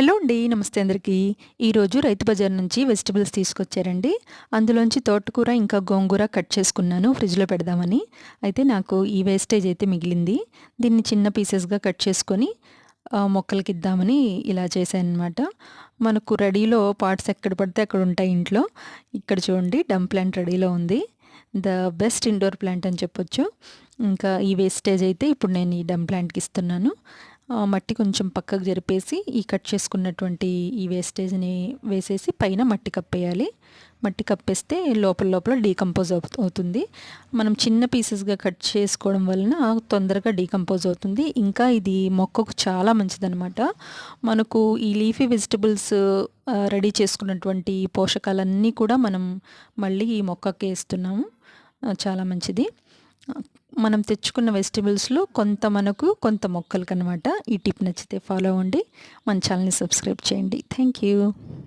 Hello అండి నమస్తే అందరికీ. ఈరోజు రైతు బజార్ నుంచి వెజిటబుల్స్ తీసుకొచ్చారండి. అందులోంచి తోటకూర ఇంకా గోంగూర కట్ చేసుకున్నాను ఫ్రిడ్జ్లో పెడదామని. అయితే నాకు ఈ వేస్టేజ్ అయితే మిగిలింది. దీన్ని చిన్న పీసెస్గా కట్ చేసుకొని మొక్కలకి ఇద్దామని ఇలా చేశాను మనకు రెడీలో పార్ట్స్ ఎక్కడ పడితే అక్కడ ఉంటాయి ఇంట్లో. ఇక్కడ చూడండి డమ్ ప్లాంట్ రెడీలో ఉంది. ద బెస్ట్ ఇండోర్ ప్లాంట్ అని చెప్పొచ్చు. ఇంకా ఈ వేస్టేజ్ అయితే ఇప్పుడు నేను ఈ డమ్ ప్లాంట్కి ఇస్తున్నాను. మట్టి కొంచెం పక్కకు జరిపేసి ఈ కట్ చేసుకున్నటువంటి ఈ వేస్టేజ్ని వేసేసి పైన మట్టి కప్పేయాలి. మట్టి కప్పేస్తే లోపల లోపల డీకంపోజ్ అవుతుంది. మనం చిన్న పీసెస్గా కట్ చేసుకోవడం వలన తొందరగా డీకంపోజ్ అవుతుంది. ఇంకా ఇది మొక్కకు చాలా మంచిదనమాట మనకు ఈ లీఫీ వెజిటబుల్స్ రెడీ చేసుకున్నటువంటి పోషకాలన్నీ కూడా మనం మళ్ళీ ఈ మొక్కకి వేస్తున్నాము చాలా మంచిది. మనం తెచ్చుకున్న వెజిటబుల్స్లో కొంత మనకు కొంత మొక్కలకనమాట ఈ టిప్ నచ్చితే ఫాలో అవ్వండి. మన ఛానల్ని సబ్స్క్రైబ్ చేయండి. Thank you.